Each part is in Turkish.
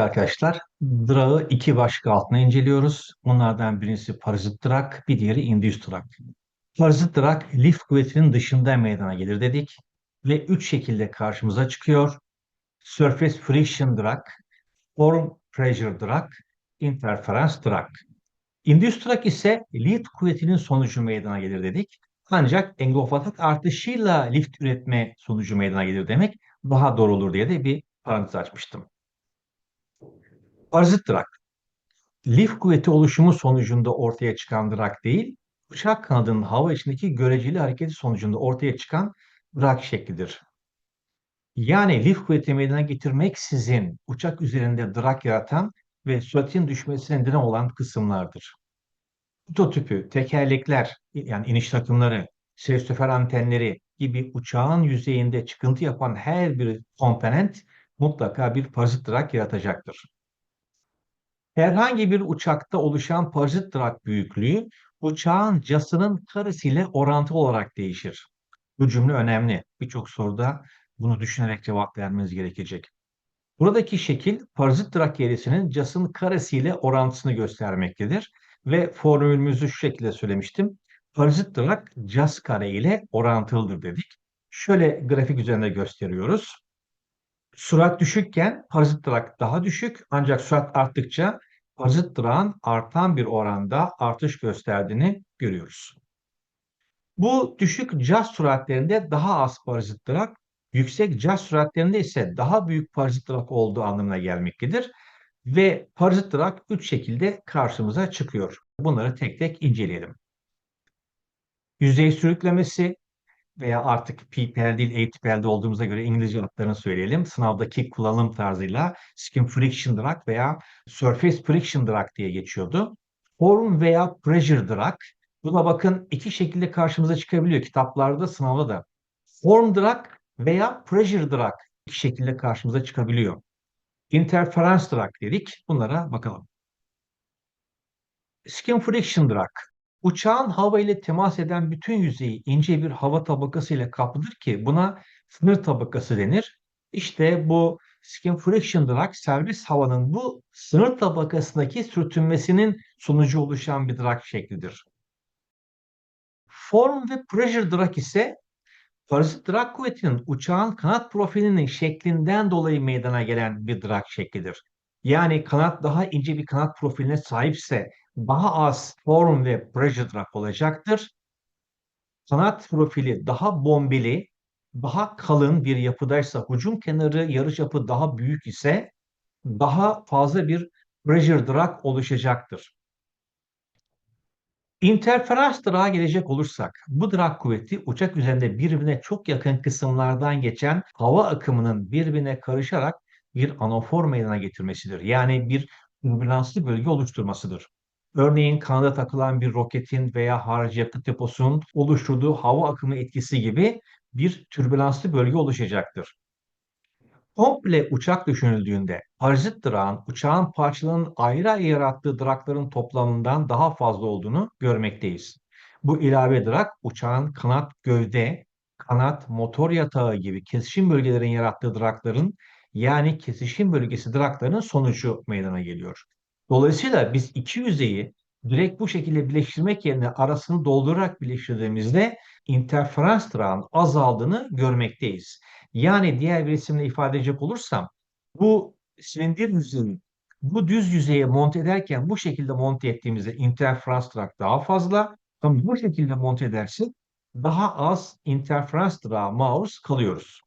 Arkadaşlar, drağı iki başlık altına inceliyoruz. Bunlardan birincisi parazit drag, bir diğeri induced drag. Parazit drag, lif kuvvetinin dışında meydana gelir dedik ve üç şekilde karşımıza çıkıyor. Surface friction drag, form pressure drag, interference drag. Induced drag ise lift kuvvetinin sonucu meydana gelir dedik. Ancak engofatak artışıyla lift üretme sonucu meydana gelir demek daha doğru olur diye de bir parantez açmıştım. Parazit drag. Lif kuvveti oluşumu sonucunda ortaya çıkan drag değil, uçak kanadının hava içindeki göreceli hareketi sonucunda ortaya çıkan drag şeklidir. Yani lif kuvveti meydana getirmeksizin uçak üzerinde drag yaratan ve süratin düşmesine neden olan kısımlardır. Prototipü, tekerlekler, yani iniş takımları, sestöfer antenleri gibi uçağın yüzeyinde çıkıntı yapan her bir komponent mutlaka bir parazit drag yaratacaktır. Herhangi bir uçakta oluşan parazit drag büyüklüğü uçağın casının karesiyle orantılı olarak değişir. Bu cümle önemli. Birçok soruda bunu düşünerek cevap vermeniz gerekecek. Buradaki şekil parazit drag eğrisinin casın karesiyle orantısını göstermektedir. Ve formülümüzü şu şekilde söylemiştim. Parazit drag cas kare ile orantılıdır dedik. Şöyle grafik üzerinde gösteriyoruz. Sürat düşükken parazit drag daha düşük ancak sürat arttıkça parazit dragın artan bir oranda artış gösterdiğini görüyoruz. Bu düşük cas süratlerinde daha az parazit drag, yüksek cas süratlerinde ise daha büyük parazit drag olduğu anlamına gelmektedir. Ve parazit drag üç şekilde karşımıza çıkıyor. Bunları tek tek inceleyelim. Yüzey sürüklemesi, veya artık PPL değil ATPL'de olduğumuza göre İngilizce adlarını söyleyelim. Sınavdaki kullanım tarzıyla skin friction drag veya surface friction drag diye geçiyordu. Form veya pressure drag. Bu da bakın iki şekilde karşımıza çıkabiliyor kitaplarda, sınavda da. Form drag veya pressure drag iki şekilde karşımıza çıkabiliyor. Interference drag dedik. Bunlara bakalım. Skin friction drag Uçağın hava ile temas eden bütün yüzeyi ince bir hava tabakası ile kaplıdır ki buna sınır tabakası denir. İşte bu skin friction drag servis havanın bu sınır tabakasındaki sürtünmesinin sonucu oluşan bir drag şeklidir. Form ve pressure drag ise parazit drag kuvvetinin uçağın kanat profilinin şeklinden dolayı meydana gelen bir drag şeklidir. Yani kanat daha ince bir kanat profiline sahipse daha az form ve pressure drop olacaktır. Kanat profili daha bombeli, daha kalın bir yapıdaysa, hücum kenarı yarıçapı daha büyük ise daha fazla bir pressure drag oluşacaktır. Interferans drag'a gelecek olursak, bu drag kuvveti uçak üzerinde birbirine çok yakın kısımlardan geçen hava akımının birbirine karışarak bir anafor meydana getirmesidir. Yani bir türbülanslı bölge oluşturmasıdır. Örneğin kanada takılan bir roketin veya harici yakıt deposunun oluşturduğu hava akımı etkisi gibi bir türbülanslı bölge oluşacaktır. Komple uçak düşünüldüğünde parazit drağın uçağın parçalarının ayrı ayrı yarattığı drakların toplamından daha fazla olduğunu görmekteyiz. Bu ilave drak uçağın kanat gövde, kanat, motor yatağı gibi kesişim bölgelerin yarattığı drakların yani kesişim bölgesi draklarının sonucu meydana geliyor. Dolayısıyla biz iki yüzeyi direkt bu şekilde birleştirmek yerine arasını doldurarak birleştirdiğimizde interferans drağın azaldığını görmekteyiz. Yani diğer bir isimle ifade edecek olursam bu silindir yüzeyi bu düz yüzeye monte ederken bu şekilde monte ettiğimizde interferans drag daha fazla ama bu şekilde monte edersek daha az interferans drağa maruz kalıyoruz.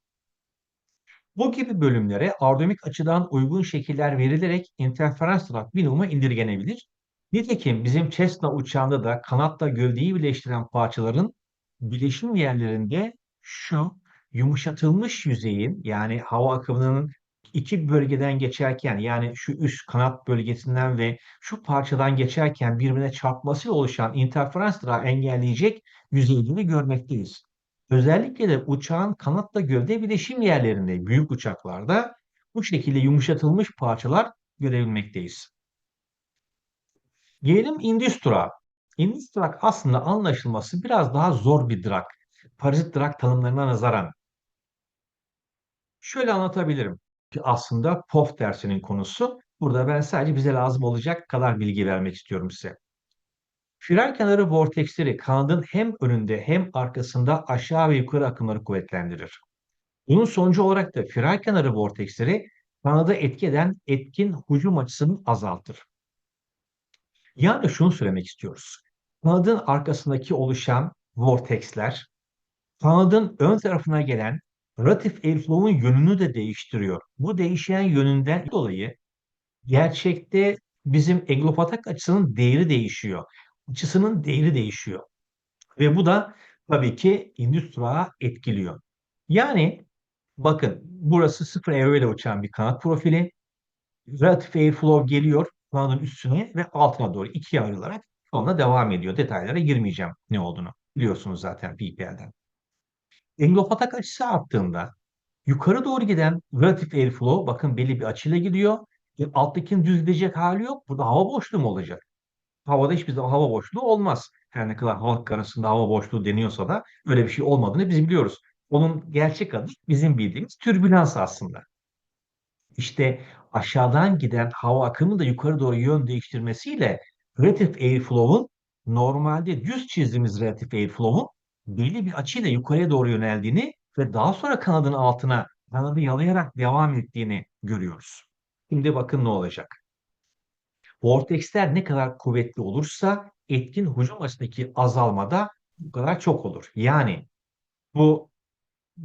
Bu gibi bölümlere aerodinamik açıdan uygun şekiller verilerek interferans drag minimuma indirgenebilir. Nitekim bizim Cessna uçağında da kanatla gövdeyi birleştiren parçaların bileşim yerlerinde şu yumuşatılmış yüzeyin yani hava akımının iki bölgeden geçerken yani şu üst kanat bölgesinden ve şu parçadan geçerken birbirine çarpmasıyla oluşan interferans drag engelleyecek yüzeyleri görmekteyiz. Özellikle de uçağın kanatla gövde bileşim yerlerinde büyük uçaklarda bu şekilde yumuşatılmış parçalar görebilmekteyiz. Gelelim Industra. Industrak aslında anlaşılması biraz daha zor bir drag. Parazit drag tanımlarına nazaran. Şöyle anlatabilirim ki aslında POF dersinin konusu. Burada ben sadece bize lazım olacak kadar bilgi vermek istiyorum size. Firar kenarı vorteksleri kanadın hem önünde hem arkasında aşağı ve yukarı akımları kuvvetlendirir. Bunun sonucu olarak da firar kenarı vorteksleri kanada etki eden etkin hücum açısını azaltır. Yani şunu söylemek istiyoruz. Kanadın arkasındaki oluşan vorteksler kanadın ön tarafına gelen relatif airflow'un yönünü de değiştiriyor. Bu değişen yönünden dolayı gerçekte bizim eglopatak açısının değeri değişiyor. Açısının değeri değişiyor. Ve bu da tabii ki endüstriya etkiliyor. Yani bakın burası sıfır ile uçan bir kanat profili. Relative airflow geliyor kanadın üstüne ve altına doğru ikiye ayrılarak sonra devam ediyor. Detaylara girmeyeceğim ne olduğunu. Biliyorsunuz zaten PPL'den. Engopatak açısı arttığında yukarı doğru giden relative airflow bakın belli bir açıyla gidiyor. E, alttakinin düz gidecek hali yok. Burada hava boşluğu mu olacak? Havada hiçbir zaman hava boşluğu olmaz. Her ne kadar halk arasında hava boşluğu deniyorsa da öyle bir şey olmadığını biz biliyoruz. Onun gerçek adı bizim bildiğimiz türbülans aslında. İşte aşağıdan giden hava akımı da yukarı doğru yön değiştirmesiyle relative airflow'un normalde düz çizdiğimiz relative airflow'un belli bir açıyla yukarıya doğru yöneldiğini ve daha sonra kanadın altına kanadı yalayarak devam ettiğini görüyoruz. Şimdi bakın ne olacak. Vortexler ne kadar kuvvetli olursa etkin hücum açısındaki azalma da bu kadar çok olur. Yani bu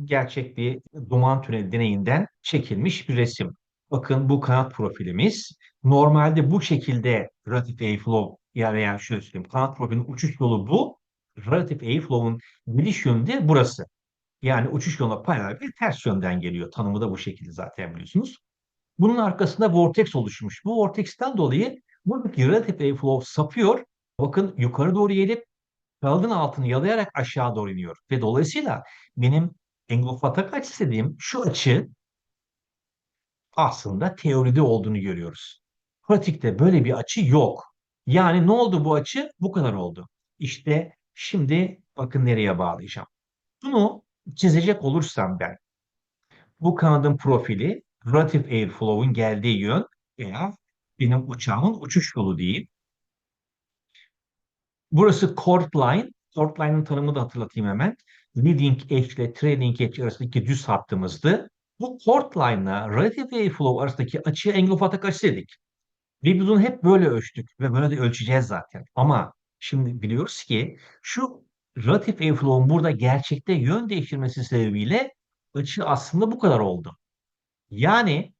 gerçek bir duman tüneli deneyinden çekilmiş bir resim. Bakın bu kanat profilimiz. Normalde bu şekilde relative airflow ya veya şöyle söyleyeyim kanat profilinin uçuş yolu bu. Relative airflow'un geliş yönü de burası. Yani uçuş yoluna paralel bir ters yönden geliyor. Tanımı da bu şekilde zaten biliyorsunuz. Bunun arkasında vortex oluşmuş. Bu vortexten dolayı buradaki relative airflow sapıyor. Bakın yukarı doğru gelip kanadın altını yalayarak aşağı doğru iniyor. Ve dolayısıyla benim Englofatak açısı dediğim şu açı aslında teoride olduğunu görüyoruz. Pratikte böyle bir açı yok. Yani ne oldu bu açı? Bu kadar oldu. İşte şimdi bakın nereye bağlayacağım. Bunu çizecek olursam ben bu kanadın profili relative airflow'un geldiği yön veya benim uçağımın uçuş yolu diyeyim. Burası chord line. Chord line'ın tanımını da hatırlatayım hemen leading edge ile trailing edge arasındaki düz hattımızdı. Bu chord line'la relative airflow arasındaki açıya englofatak açı dedik. Ve biz bunu hep böyle ölçtük ve böyle de ölçeceğiz zaten. Ama şimdi biliyoruz ki şu relative airflow'un burada gerçekte yön değiştirmesi sebebiyle açı aslında bu kadar oldu. Yani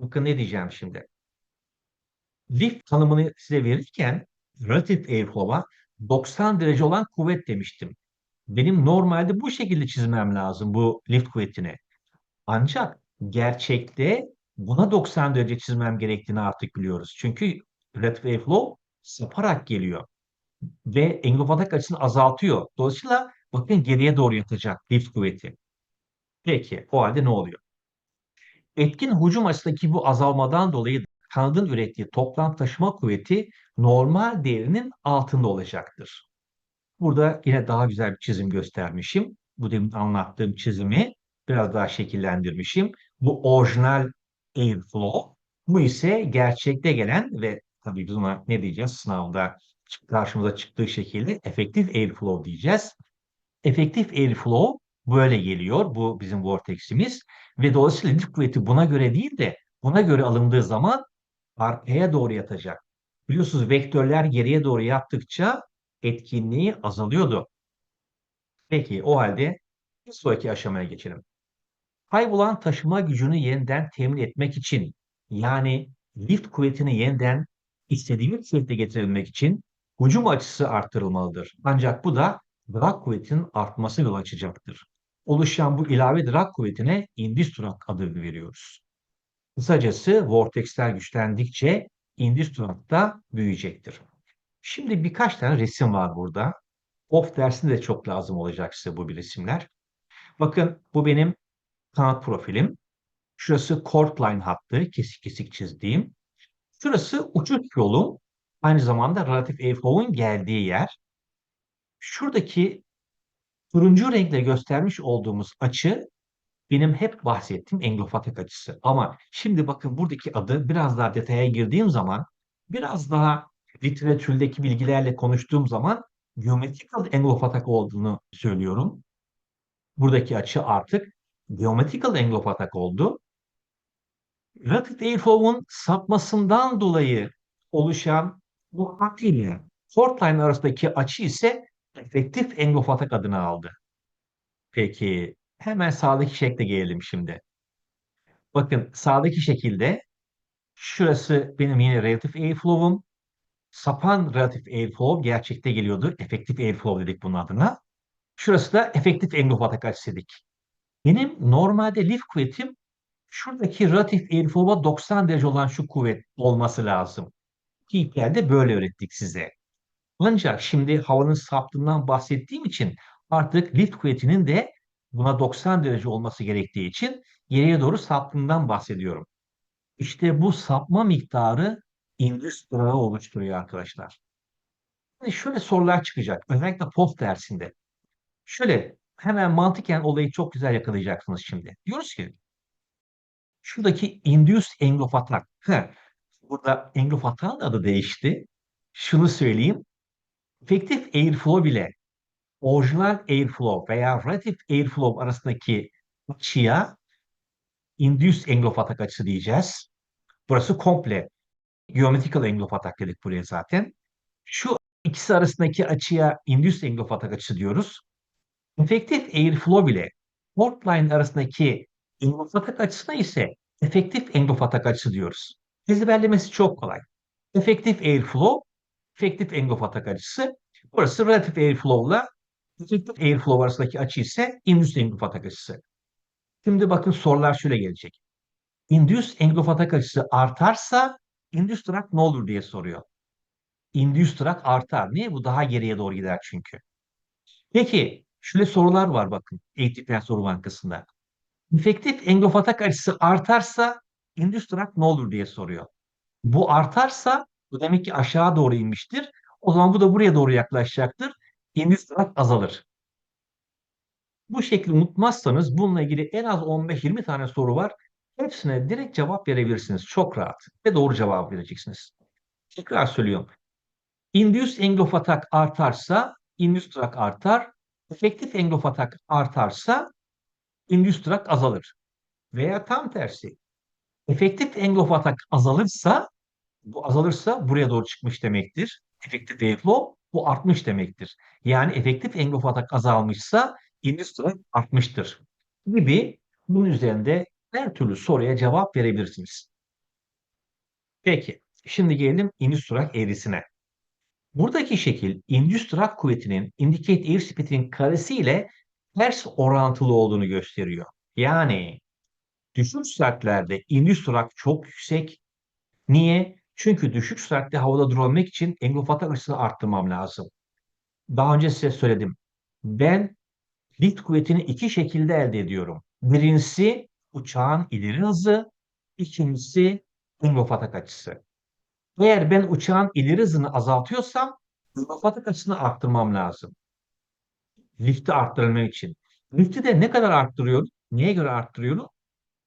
bakın ne diyeceğim şimdi. Lift tanımını size verirken relative airflow'a 90 derece olan kuvvet demiştim. Benim normalde bu şekilde çizmem lazım bu lift kuvvetini. Ancak gerçekte buna 90 derece çizmem gerektiğini artık biliyoruz. Çünkü relative flow saparak geliyor ve engelopatrak açısını azaltıyor. Dolayısıyla bakın geriye doğru yatacak lift kuvveti. Peki o halde ne oluyor? Etkin hücum açısındaki bu azalmadan dolayı kanadın ürettiği toplam taşıma kuvveti normal değerinin altında olacaktır. Burada yine daha güzel bir çizim göstermişim. Bu demin anlattığım çizimi biraz daha şekillendirmişim. Bu orijinal airflow. Bu ise gerçekte gelen ve tabii biz ona ne diyeceğiz sınavda karşımıza çıktığı şekilde efektif airflow diyeceğiz. Efektif airflow böyle geliyor. Bu bizim vorteximiz ve dolayısıyla lift kuvveti buna göre değil de buna göre alındığı zaman arkaya doğru yatacak. Biliyorsunuz vektörler geriye doğru yattıkça etkinliği azalıyordu. Peki o halde bir sonraki aşamaya geçelim. Kaybolan taşıma gücünü yeniden temin etmek için yani lift kuvvetini yeniden istediğimiz şekilde getirebilmek için hücum açısı arttırılmalıdır. Ancak bu da drag kuvvetinin artması yol açacaktır. Oluşan bu ilave drag kuvvetine indüs drag adını veriyoruz. Kısacası vortexler güçlendikçe indüs drag da büyüyecektir. Şimdi birkaç tane resim var burada. Of dersinde de çok lazım olacak size bu bir resimler. Bakın bu benim kanat profilim. Şurası chord line hattı kesik kesik çizdiğim. Şurası uçuş yolu. Aynı zamanda relatif airflow'un geldiği yer. Şuradaki turuncu renkle göstermiş olduğumuz açı benim hep bahsettiğim enlofatak açısı. Ama şimdi bakın buradaki adı biraz daha detaya girdiğim zaman biraz daha literatürdeki bilgilerle konuştuğum zaman geometrical enlofatak olduğunu söylüyorum. Buradaki açı artık geometrical enlofatak oldu. Rapid airflow'un sapmasından dolayı oluşan bu hat ile line arasındaki açı ise efektif enlofatak adını aldı. Peki hemen sağdaki şekle gelelim şimdi. Bakın sağdaki şekilde şurası benim yine relatif airflow'um. Sapan relatif airflow gerçekte geliyordu. Efektif airflow dedik bunun adına. Şurası da efektif enlofatak açısı dedik. Benim normalde lift kuvvetim şuradaki relatif airflow'a 90 derece olan şu kuvvet olması lazım. TPL'de böyle öğrettik size. Ancak şimdi havanın saptığından bahsettiğim için artık lift kuvvetinin de buna 90 derece olması gerektiği için geriye doğru saptığından bahsediyorum. İşte bu sapma miktarı indüs durağı oluşturuyor arkadaşlar. Şimdi şöyle sorular çıkacak. Özellikle POF dersinde. Şöyle hemen mantıken olayı çok güzel yakalayacaksınız şimdi. Diyoruz ki şuradaki induced attack. Heh, burada engulf attack'ın adı değişti. Şunu söyleyeyim. Efektif airflow bile orijinal airflow veya relative airflow arasındaki açıya induced engulf attack açısı diyeceğiz. Burası komple geometrical engulf attack dedik buraya zaten. Şu ikisi arasındaki açıya induced engulf attack açısı diyoruz. Efektif airflow ile port line arasındaki engulf attack açısına ise efektif engulf attack açısı diyoruz. Ezberlemesi çok kolay. Efektif airflow, efektif engulf attack açısı. Burası relative airflow ile efektif airflow arasındaki açı ise induced engulf attack açısı. Şimdi bakın sorular şöyle gelecek. Induced engulf attack açısı artarsa induced drag ne olur diye soruyor. Induced drag artar. Niye? Bu daha geriye doğru gider çünkü. Peki şöyle sorular var bakın eğitim soru bankasında. Efektif engulf attack açısı artarsa induced drag ne olur diye soruyor. Bu artarsa bu demek ki aşağı doğru inmiştir. O zaman bu da buraya doğru yaklaşacaktır. Drag azalır. Bu şekli unutmazsanız bununla ilgili en az 15-20 tane soru var. Hepsine direkt cevap verebilirsiniz. Çok rahat ve doğru cevap vereceksiniz. Tekrar söylüyorum. Induced engulf attack artarsa induced drag artar. Efektif engulf attack artarsa induced drag azalır. Veya tam tersi. Efektif engulf attack azalırsa bu azalırsa buraya doğru çıkmış demektir. Efektif airflow bu artmış demektir. Yani efektif engulf attack azalmışsa drag artmıştır. Gibi bunun üzerinde her türlü soruya cevap verebilirsiniz. Peki, şimdi gelelim indüstrak eğrisine. Buradaki şekil indüstrak kuvvetinin indicate airspeed'in karesi ile ters orantılı olduğunu gösteriyor. Yani düşük süratlerde indüstrak çok yüksek. Niye? Çünkü düşük süratte havada durabilmek için engulf atak açısını arttırmam lazım. Daha önce size söyledim. Ben lift kuvvetini iki şekilde elde ediyorum. Birincisi uçağın ileri hızı, ikincisi engulf atak açısı. Eğer ben uçağın ileri hızını azaltıyorsam engulf atak açısını arttırmam lazım. Lifti arttırmak için. Lifti de ne kadar arttırıyorum? Neye göre arttırıyorum?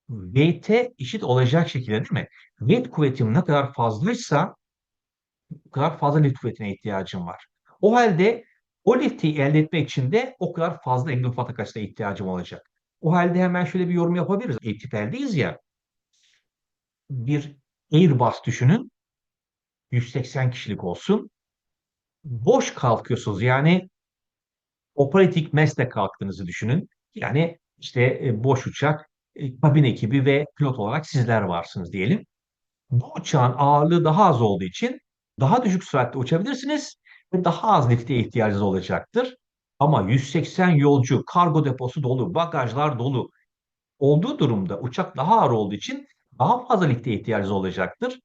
Weight'e eşit olacak şekilde değil mi? Weight kuvvetim ne kadar fazlaysa o kadar fazla lift kuvvetine ihtiyacım var. O halde o lifti elde etmek için de o kadar fazla engulf atak açısına ihtiyacım olacak. O halde hemen şöyle bir yorum yapabiliriz. Eğitim ya. Bir Airbus düşünün. 180 kişilik olsun. Boş kalkıyorsunuz. Yani operatik mesle kalktığınızı düşünün. Yani işte e, boş uçak, kabin ekibi ve pilot olarak sizler varsınız diyelim. Bu uçağın ağırlığı daha az olduğu için daha düşük süratte uçabilirsiniz ve daha az lifte ihtiyacınız olacaktır. Ama 180 yolcu, kargo deposu dolu, bagajlar dolu olduğu durumda uçak daha ağır olduğu için daha fazla lifte ihtiyacınız olacaktır.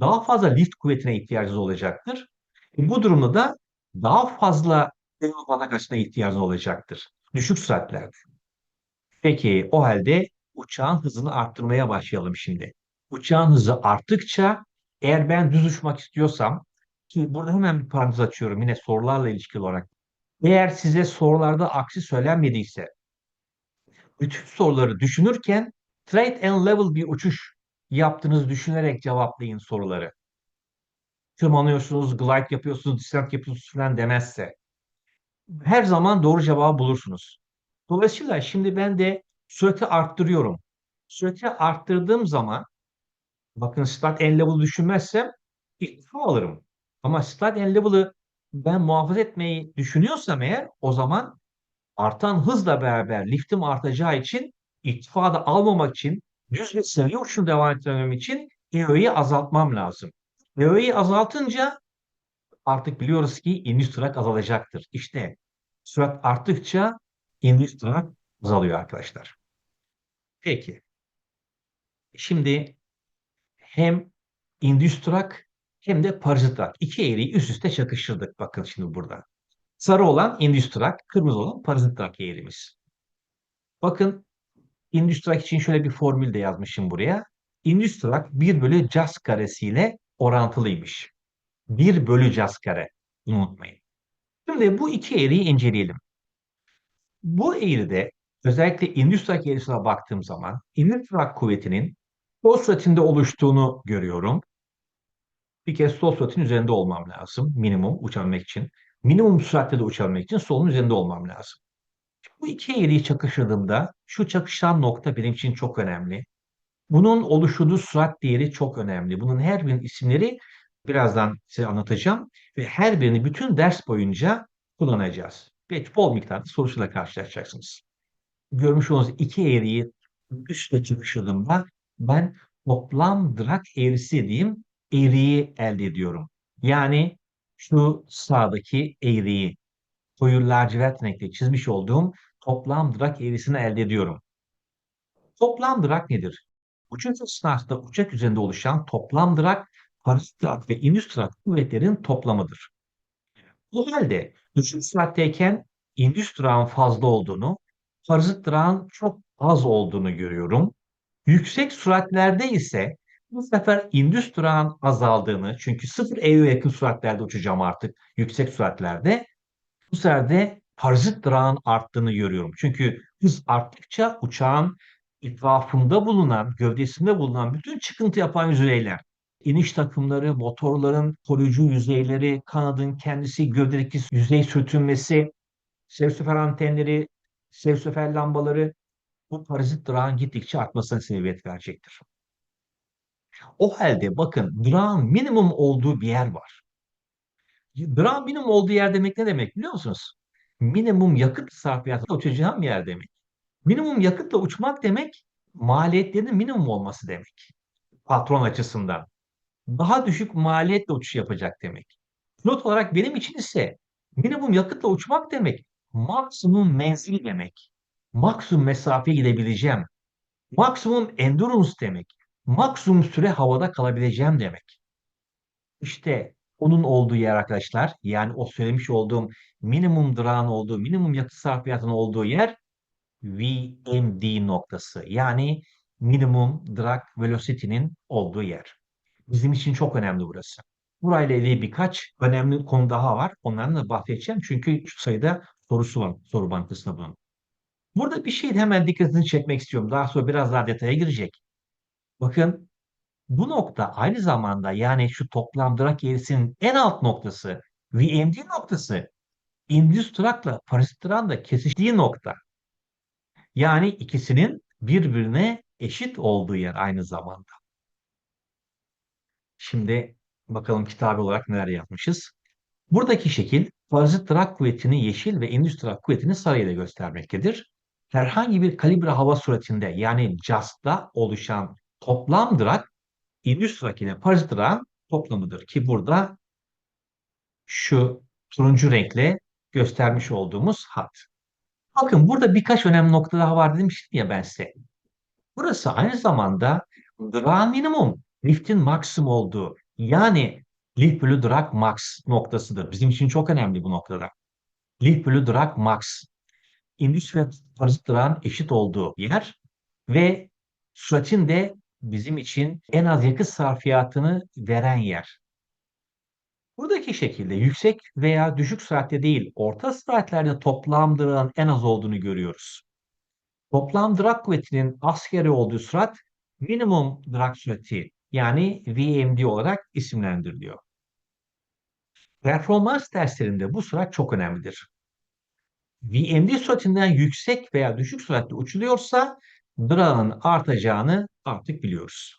Daha fazla lift kuvvetine ihtiyacınız olacaktır. E bu durumda da daha fazla development açısına ihtiyacınız olacaktır. Düşük süratlerde. Peki o halde uçağın hızını arttırmaya başlayalım şimdi. Uçağın hızı arttıkça eğer ben düz uçmak istiyorsam ki burada hemen bir parantez açıyorum yine sorularla ilişkili olarak. Eğer size sorularda aksi söylenmediyse bütün soruları düşünürken straight and level bir uçuş yaptığınızı düşünerek cevaplayın soruları. Tırmanıyorsunuz, glide yapıyorsunuz, descent yapıyorsunuz falan demezse. Her zaman doğru cevabı bulursunuz. Dolayısıyla şimdi ben de sürati arttırıyorum. Sürati arttırdığım zaman bakın start and level düşünmezsem irtifa alırım. Ama start and level'ı ben muhafaza etmeyi düşünüyorsam eğer o zaman artan hızla beraber liftim artacağı için irtifada almamak için düz bir seviye uçuşunu devam ettirmem için EO'yu azaltmam lazım. EO'yu azaltınca artık biliyoruz ki iniş sürat azalacaktır. İşte sürat arttıkça sürat azalıyor arkadaşlar. Peki. Şimdi hem indüstrak hem de parazitrak. İki eğriyi üst üste çakıştırdık. Bakın şimdi burada. Sarı olan indüstrak, kırmızı olan parazitrak eğrimiz. Bakın indüstrak için şöyle bir formül de yazmışım buraya. Indüstrak 1 bölü cas karesiyle orantılıymış. 1 bölü cas kare. Unutmayın. Şimdi bu iki eğriyi inceleyelim. Bu eğride özellikle indüstrak eğrisine baktığım zaman indüstrak kuvvetinin sol süratinde oluştuğunu görüyorum. Bir kez sol süratin üzerinde olmam lazım minimum uçabilmek için. Minimum süratte de uçabilmek için solun üzerinde olmam lazım. Bu iki eğriyi çakıştırdığımda şu çakışan nokta benim için çok önemli. Bunun oluşturduğu sürat değeri çok önemli. Bunun her birinin isimleri birazdan size anlatacağım ve her birini bütün ders boyunca kullanacağız. Ve bol miktarda sorusuyla karşılaşacaksınız. Görmüş olduğunuz iki eğriyi üstle çakıştırdığımda ben toplam drag eğrisi diyeyim eğriyi elde ediyorum. Yani şu sağdaki eğriyi koyu lacivert renkle çizmiş olduğum toplam drag eğrisini elde ediyorum. Toplam drag nedir? Uçuş esnasında uçak üzerinde oluşan toplam drag, parazit drag ve indüs drag kuvvetlerin toplamıdır. Bu halde düşük süratteyken indüs dragın fazla olduğunu, parazit dragın çok az olduğunu görüyorum. Yüksek süratlerde ise bu sefer indüs dragın azaldığını, çünkü sıfır EU'ya yakın süratlerde uçacağım artık yüksek süratlerde. Bu sefer de parazit dragın arttığını görüyorum. Çünkü hız arttıkça uçağın etrafında bulunan, gövdesinde bulunan bütün çıkıntı yapan yüzeyler, iniş takımları, motorların koruyucu yüzeyleri, kanadın kendisi, gövdedeki yüzey sürtünmesi, sevsefer antenleri, sevsefer lambaları bu parazit drağın gittikçe artmasına sebebiyet verecektir. O halde bakın drağın minimum olduğu bir yer var. Drağın minimum olduğu yer demek ne demek biliyor musunuz? Minimum yakıt sarfiyatı uçacağım yer demek. Minimum yakıtla uçmak demek maliyetlerinin minimum olması demek. Patron açısından. Daha düşük maliyetle uçuş yapacak demek. Pilot olarak benim için ise minimum yakıtla uçmak demek maksimum menzil demek. Maksimum mesafe gidebileceğim. Maksimum endurance demek. Maksimum süre havada kalabileceğim demek. İşte onun olduğu yer arkadaşlar. Yani o söylemiş olduğum minimum drağın olduğu, minimum yakıt sarfiyatının olduğu yer VMD noktası. Yani minimum drag velocity'nin olduğu yer. Bizim için çok önemli burası. Burayla ilgili birkaç önemli konu daha var. Onlardan da bahsedeceğim. Çünkü şu sayıda sorusu var soru bankasında bunun. Burada bir şey hemen dikkatini çekmek istiyorum. Daha sonra biraz daha detaya girecek. Bakın bu nokta aynı zamanda yani şu toplam drag eğrisinin en alt noktası VMD noktası indüs dragın da kesiştiği nokta. Yani ikisinin birbirine eşit olduğu yer aynı zamanda. Şimdi bakalım kitabı olarak neler yapmışız. Buradaki şekil parazit drag kuvvetini yeşil ve indüs drag kuvvetini sarı ile göstermektedir. Herhangi bir kalibre hava suretinde yani JAST'da oluşan toplam drag indüs drag ile parazit dragın toplamıdır ki burada şu turuncu renkle göstermiş olduğumuz hat. Bakın burada birkaç önemli nokta daha var demiştim ya ben size. Burası aynı zamanda drag minimum, liftin maksimum olduğu yani lift bölü drag max noktasıdır. Bizim için çok önemli bu noktada. Lift bölü drag max. İndüs ve parazit dragın eşit olduğu yer ve süratin de bizim için en az yakıt sarfiyatını veren yer. Buradaki şekilde yüksek veya düşük süratte değil, orta süratlerde toplam drağın en az olduğunu görüyoruz. Toplam drag kuvvetinin askeri olduğu sürat minimum drag sürati yani VMD olarak isimlendiriliyor. Performans derslerinde bu sürat çok önemlidir. VMD süratinden yüksek veya düşük süratle uçuluyorsa drag'ın artacağını artık biliyoruz.